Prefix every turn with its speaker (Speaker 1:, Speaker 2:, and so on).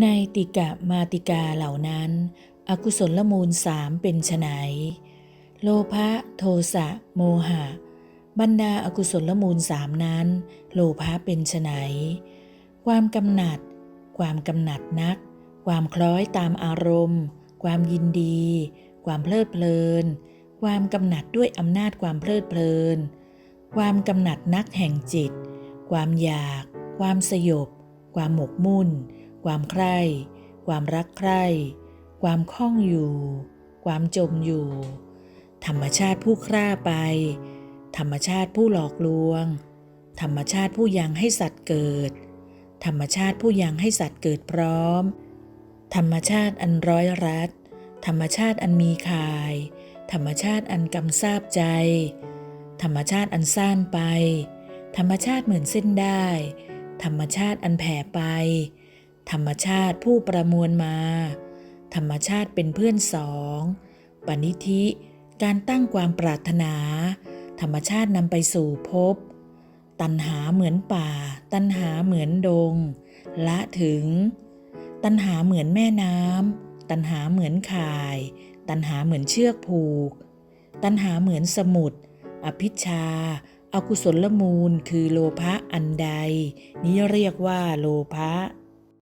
Speaker 1: ในติกะมาติกาเหล่านั้น อกุศลมูลสามเป็นไฉนโลภะโทสะโมหะ บรรดาอากุศลมูลสามนั้น โลภะเป็นไฉนความกำหนัด ความกำหนัดนัก ความคล้อยตามอารมณ์ ความยินดี ความเพลิดเพลิน ความกำหนัดด้วยอำนาจความเพลิดเพลิน ความกำหนัดนักแห่งจิต ความอยาก ความสยบ ความหมกมุ่น ความใคร่ความรักใคร่ความคล่องอยู่ ความจมอยู่ ธรรมชาติผู้คร่าไป ธรรมชาติผู้หลอกลวง ธรรมชาติผู้ยังให้สัตว์เกิด ธรรมชาติผู้ยังให้สัตว์เกิดพร้อม ธรรมชาติอันร้อยรัดธรรมชาติอันมีคาย ธรรมชาติอันกำซาบใจ ธรรมชาติอันซ่านไป ธรรมชาติเหมือนเส้นได้ ธรรมชาติอันแผ่ไป ธรรมชาติผู้ประมวลมา ธรรมชาติเป็นเพื่อนสองปณิธิ การตั้งความปรารถนา ธรรมชาตินำไปสู่ภพตัณหาเหมือนป่า ตัณหาเหมือนดง ละถึง ตัณหาเหมือนแม่น้ำตัณหาเหมือนข่าย ตัณหาเหมือนเชือกผูก ตัณหาเหมือนสมุด อภิชาอากุศลมูลคือโลภะอันใด นี้เรียกว่าโลภะ